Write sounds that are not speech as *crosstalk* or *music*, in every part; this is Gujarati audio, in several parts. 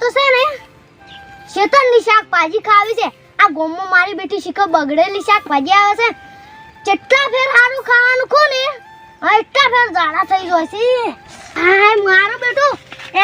તો છે ને શેતનની શાકભાજી ખાવી છે. આ ગોમમાં મારી બેટી શીખો બગડેલી શાકભાજી આવે છે. જેટલા ફેર સારું ખાવાનું ખો ને એટલા ફેર ઝાડા થઈ જાય છે. હા મારો બેટો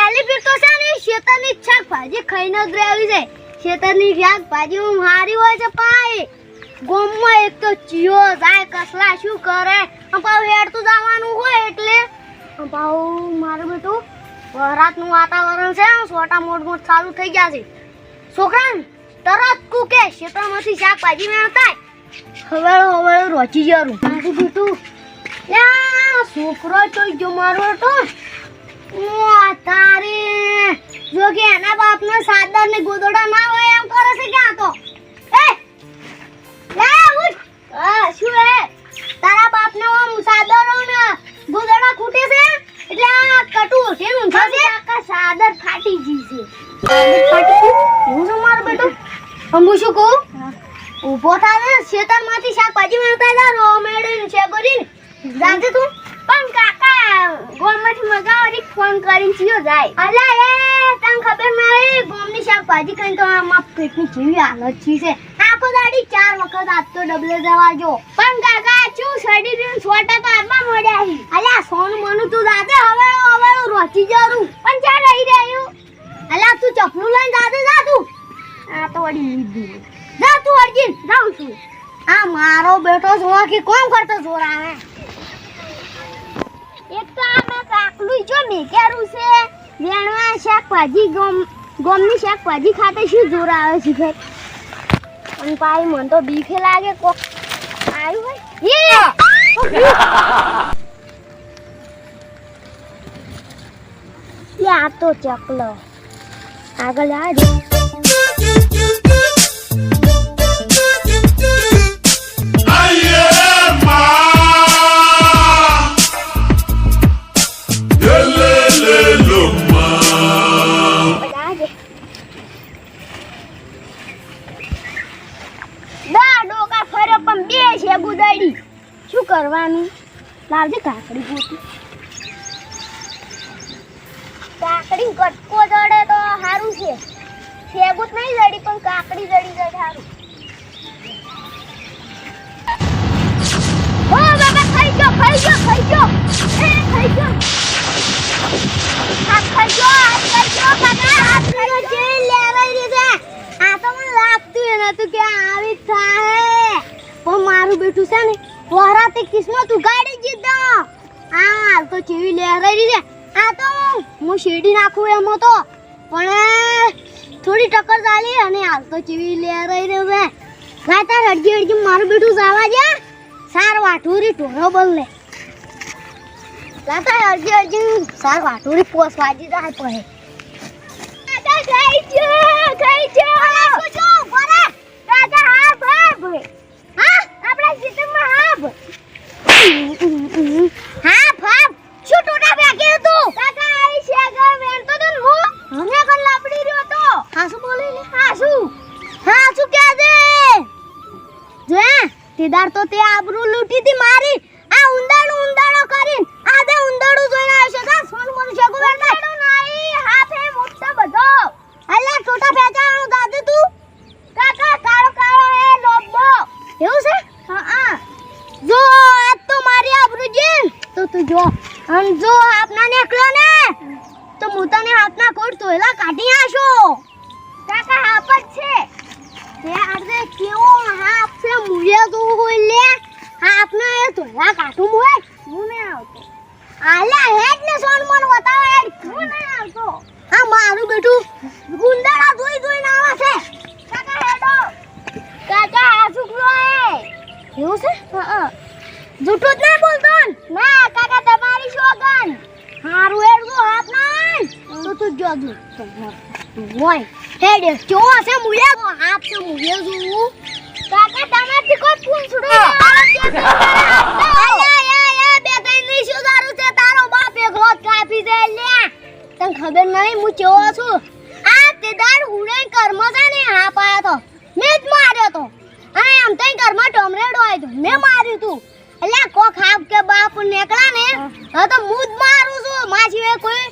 એલિફેન્ટ તો છે ને, શેતરની શાકભાજી ખાઈને જ રહેવી છે. શેતરની શાકભાજી હું મારી હોય છે પાઈ. ગોમમાં એક તો ચિયો જાય, કસલા શું કરે? પાવ હેડતું જવાનું હોય એટલે. પાઉ મારું બેટું વરાતનું વાતાવરણ છે સોટા મોટ મોટ ચાલુ થઈ ગયા છે. છોકરા તરત કૂકે ખેતરમાંથી શાકભાજી મેળતાય હવે હવે રોચી જરું મારું બેટું છોકરો તો જો મારો તો. તારે. જો કે એના બાપનો સાદર ને ગોદડા ના હોય એમ કરે છે ક્યાં તો. અંબુ શું કહું? ઊભો થાય ખેતરમાંથી શાકભાજી મેળતા રો મેળીને છે કરીને. જાણજે તું. પણ કાકા ગોમમાંથી મગાવરી ફોન કરીને ચિયો જાય. અલા એ તને ખબર મારે ગોમની શાકભાજી ખાઈને તો આમાં પેટની કેવી હાલત છી આખો દાડી ચાર વખત આજ તો ડબલે દવા જો. પણ કાકા શું સડી રહ્યું છોટા તો આમાં મળ્યા હી અલ્યા સોનું મનુ તું દાદે હવે હવે રોચી જરું. પણ ચાલ રહી રહ્યું? અલા તું ચપલું લઈને દાદે જા તું. આ તો વળી લીધું. જા તું અર્જુન જાઉં છું. આ મારો બેટો જોવા કે કોણ કરતો જોર આવે? એક તો આ મેં કાકલું જો મેકેરું છે. વેણવા શાકભાજી, ગોમ, ગોમની શાકભાજી ખાતે શું જોર આવે છે ભાઈ? અને ભાઈ, મન તો બીખે લાગે કોક. આવ્યું હોય? આ તો ચકલો. આગળ આ શું કરવાનું? લાવજે કાકડી કાકડી કટકો જડે તો સારું છે. શેગુત નહીં જડી, પણ કાકડી જડી જાય સારું ઓ, બાબા, ખાઈ ગયો ખાઈ ગયો ખાઈ ગયો. એ, ખાઈ ગયો. હાથ ખાઈ ગયો, હાથ ખાઈ ગયો હાથ ખાઈ જે લેવાઈ દીધા આ તો મને લાગતું એ નતું કે આવી થાય પણ મારું બેઠું છે ને વરાતે કિસ્મત ઉગાડી દીધો. આ તો ચેવી લહેરાઈ રહી છે. આ તો હું શેડી નાખું એમ તો પણ થોડી ટક્કર ચાલી અને હાલ તો ચીવી ચેવી રહી રહ્યો છે. ગાતા હડજી હડજી મારું બેઠું જવા દે સાર વાઠુરી ટોરો બોલ લે. લાતા હરજી હરજી સાર વાટુરી પોસ વાજી જાય પડે હા હા શું ટોટા ફેંકે તું કાકા આઈ તો હું હમે કલ લાપડી રહ્યો તો હા શું બોલે લે? હા શું? કે દે જો તેદાર તો તે આબરૂ લૂંટી હતી મારી. આ ઉંદાડું ઉંદાડો કરીને આ દે ઉંદાડું જોઈને આવ્યો છે. કા સોન મન શકું વેરતા ઉંદાડું નહીં હાથે મોટો બધો. અલ્યા ટોટા ફેંચાવાનું દાદુ તું? કાકા કાળો કાળો હે લોબો. એવું છે? હા હા. જો આજ તો મારી આબરૂ જીન તો તું જો. અને જો આપના ને તો હું તને હાથના કોટ તોયલા કાઢી આશો. જ તે આજે કેવો હાફ છે, મુજે તો હોય લે. હાફના એ ધોલા કાઠું મોય હું નહીં આવતો. આલા હેડ ને સોન મન બતાવ હેડ હું આવતો. હા, મારું બેટું ગુંડાળા ધોઈ ધોઈને આવે કાકા, હેડો. કાકા, આ છોકરો હે એવું છે? હા જૂઠું જ નહીં બોલતો ના? કાકા, તમારી શોગન હારું હેડજો, હાથ ના તો તું જોગી હોય. હેડ જો હશે મુલ્યા હાથ તો મુલ્યા જોવું. કાકા તમારથી કોઈ પૂંછડું *laughs* તને ખબર નહીં હું કેવો છું? આ તે દાડ હુડે કર્મ છે ને હા પાયો તો. મેં જ માર્યો તો. અને આમ તઈ ઘરમાં ટમરેડો આવ્યો મેં માર્યું તું. એટલે કોક હાફ કે બાપ નીકળ્યા ને હવે તો હું જ મારું છું. માછી કોઈ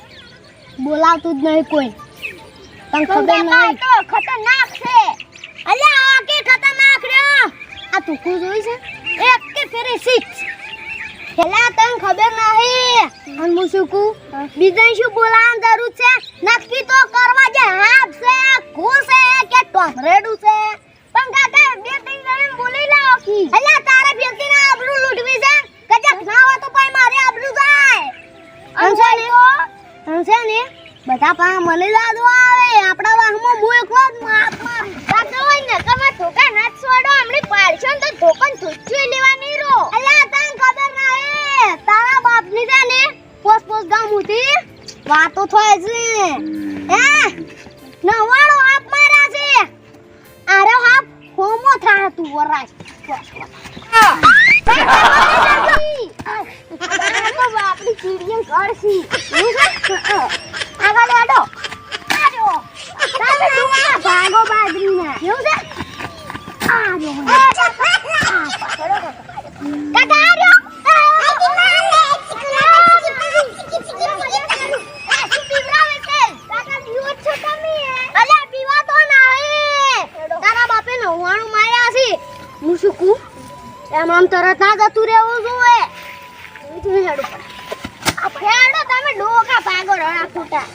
બોલાવતું જ નહીં કોઈ. તને ખબર નહીં? તો ખતરનાક છે. અલ્યા આ કે ખતરનાક રહ્યો. આ તુકુ જોઈ છે? એક કે ફેરી સિક્સ પેલા તને ખબર નહીં. અને હું શું કહું? બીજા શું બોલાવવાની જરૂર છે? નક્કી તો કરવા જે હાફ છે કુ છે કે ટોમરેડું છે. પણ કાકા બે ત્રણ જણ બોલી લાવો. કી અલ્યા તારે વ્યક્તિને આબરૂ લૂંટવી છે? કજાક ના હોય તો પછી મારે આબરૂ જાય. અંશે ને અંશે ને બધા પા મને લાદો હોમો થા તું વરાજ આપણી ચીડિયન કરશી આગળ આડો આડો તમે ડુંગા ભાગો બાજરીના એવું છે આડો કાકા આડો તારા બાપે નવ્વાણું માર્યા છે હું શું કહું એમ આમ તરત ના જતું રહેવું જોઈએ. બીજું હેડું, તમે ડોકા ભાગો રણા ફૂટા.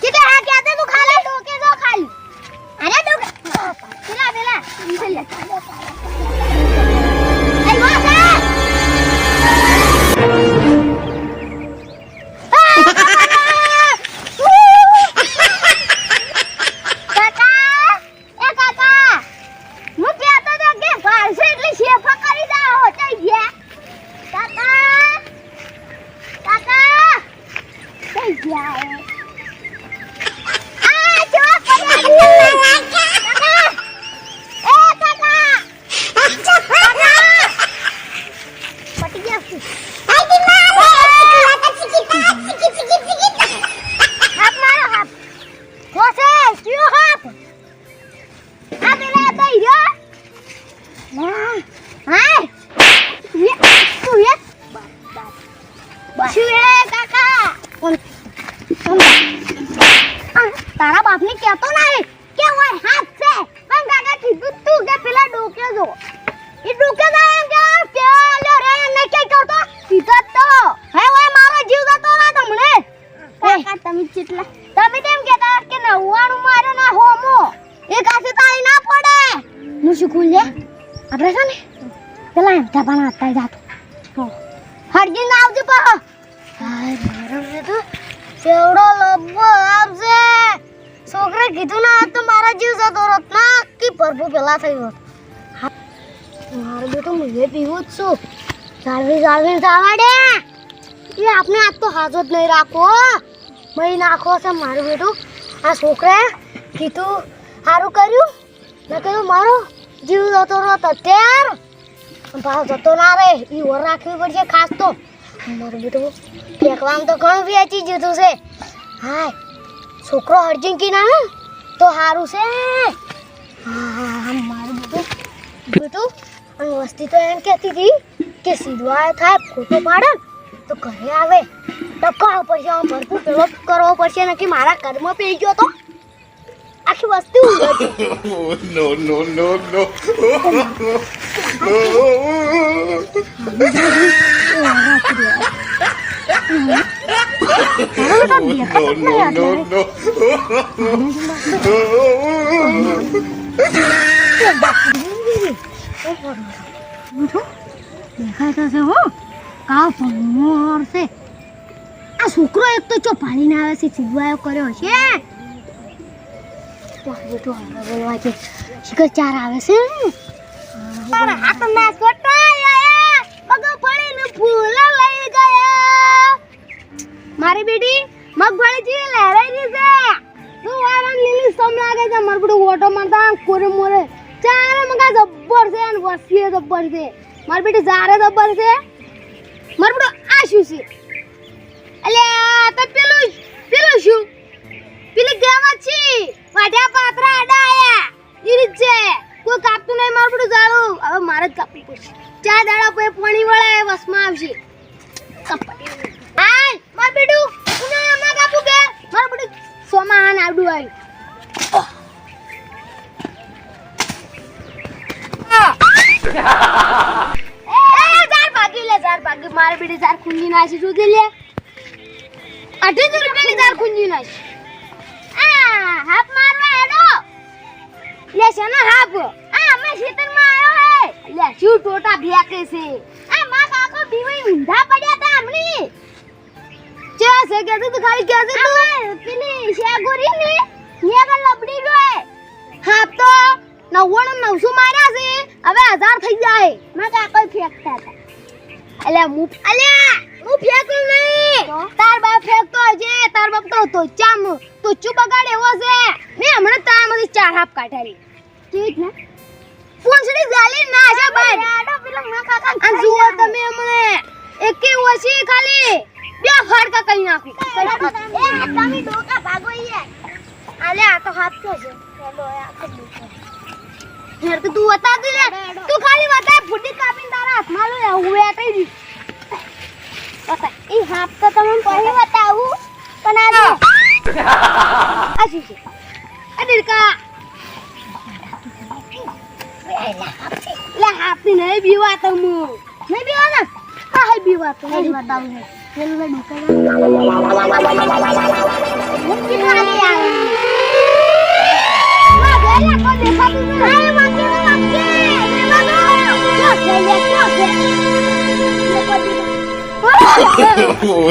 કીધે, હા કહેતે તું ખાલી ડોકે જો ખાલી. અરે ડોકે. એમ ધબાના હતા જાતો. હરજી ના આવજો પા સેવડો લબ્બો આવશે. છોકરે કીધું ના તો મારા જીવ જતો રત ના કી પરભુ પેલા હા, મારો બેટો મુજે પીવું જ છું. જાળવી જાળવી જાવાડે એ આપણે આજ તો હાજો જ નહીં રાખો. મહી નાખો છે મારું બેટું. આ છોકરે કીધું સારું કર્યું. મેં કહ્યું મારો જીવ જતો રહો અત્યાર ભાવ જતો ના રહે એ ઓર રાખવી પડશે ખાસ તો. મારું બેટું ફેંકવાનું તો ઘણું વેચી જતું છે. હાય છોકરો હરજિંકી ના તો સારું છે. હા હા હા મારું બેટું. બેટું અને વસ્તી તો એમ કહેતી હતી કે સીધવા થાય ખોટો પાડે તો ઘરે આવે. ટકાવ પડશે આમ ભરપૂર પેલો કરવો પડશે નક્કી મારા કર્મ પી ગયો તો. આખી વસ્તુ નો નો નો no, *laughs* *laughs* દેખાય છે હો કા ભમોર છે આ છોકરો એક તો ચો પાડીને આવે છે ચીડવાયો કર્યો છે. શિખર ચાર આવે છે. તારા હાથ ના કટાયા પગ પડીને ફૂલ લઈ ગયા. મારી બેટી મગફળી જી લહેરાઈ રહી છે. તું વાળા નીલી સમ લાગે છે. મારું બધું ઓટો મારતા કોરે મોરે. ચારે મગા જબ્બર છે અને વસીએ જબ્બર છે. મારી બેટી જારે જબ્બર છે. મારું બધું આ છે? એટલે તો પેલું પેલું શું? પેલી ગેવા છે. વાઢ્યા પાત્રા આડા આયા છે. કોઈ કાપતું નહીં મારું બધું ઝાડું. હવે મારે જ કાપવું પડશે. ચાર દાડા પછી પાણી વળે એ આવશે હાય મારું કે? મારું બધું સોમાં હાન આવડું આવ્યું મારે શું કે લે. અઢીસો રૂપિયાની ચાર ખુંજી નાખી. આ હાફ મારવા લે છે ને હાફ. અમે ખેતરમાં આવ્યો હે. લે શું ટોટા ભેકે છે? આ માં કાકો બીવાઈ ઊંધા પડ્યા તા હમણી ચા છે કે તું ખાલી કે છે તું? પેલી શેગોરી ને નેગર લબડી રોય હા. તો નવ્વાણું નવસો માર્યા છે. હવે હજાર થઈ જાય. માં કાકો ફેંકતા હતા અલ્યા મુ અલ્યા હું ફેંકું નહીં. તાર બાપ ફેંકતો હશે તાર બાપ તો તો ચામ તો ચૂપ બગાડે એવો છે. મેં હમણાં તારામાંથી ચાર હાફ કાઢેલી. ઠીક ને પૂંછડી જાલી ના છે ભાઈ આડો પેલો માં કાકા આ જુઓ તમે હમણે એકે ઓછી ખાલી. બે ફાડકા કરી નાખી. એ તમે ડોકા ભાગો ઈએ આલે આ તો હાથ તો છે પેલો આ તો યાર તો તું બતા તું ને તું ખાલી બતા ફૂટી કાપીને તારા હાથમાં લો હું કઈ દી ઈ હાથ તો તમે પછી બતાવું પણ આ જો. આ શું છે? દિલકા લે હાથી નહીં બીવા તો હું. નહીં બીવા ને? હા હે. બીવા તો નહીં બતાવું ને પેલું હું કી ખાલી આવે માં ગયેલા કો દેખાતું નહીં હાય વાકી વાકી લેવા દો લે લે લે Oh,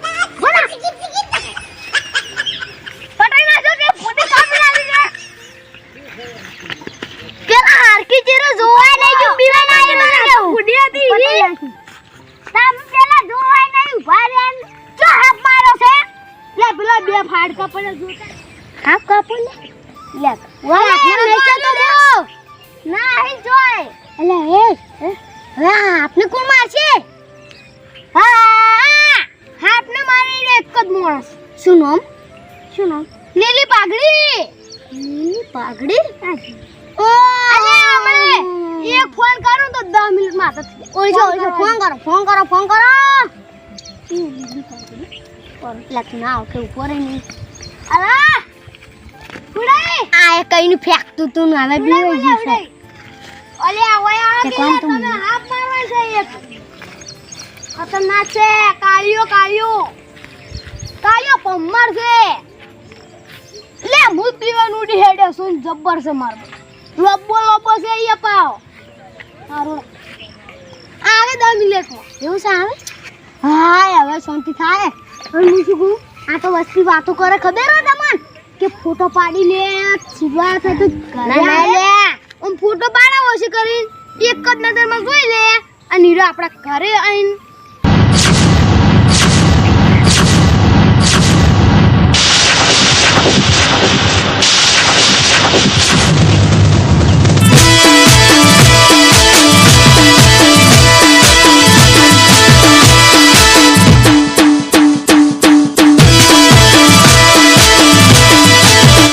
શું નામ? શું નામ? લીલી પાઘડી. લીલી પાઘડી? ઓ! અલે આપણે એક ફોન કરું તો 10 મિનિટમાં તો ઓય જો ઓય ફોન કરો. ફોન કરો ફોન કરો. લીલી પાઘડી. પર લખ ના ઓકે ઉપર નહીં. અલા! કુડાઈ આ એ કઈનું ફેંકતું તું હવે બી ગયું છે? અલે ઓય આ તમે હાથ મારવા છે એક. ખતરનાક છે કાળિયો કાળિયો. કાળિયો પમ્મર છે. લે હું પીવાનું ઉડી હેડે સુન જબ્બર છે મારો. લોબો લોબો છે એ પાવ. મારો આવે દસ મિનિટમાં. એવું છે આવે? હા હવે શાંતિ થાય. હવે હું શું કહું? આ તો વસ્તી વાતો કરે ખબર હોય તમને? કે ફોટો પાડી લે સિવા થાય તો આવે. આમ ફોટો પાડાવો છે કરીને એક જ નજરમાં જોઈ લે. અને હીરો આપણા ઘરે આવીને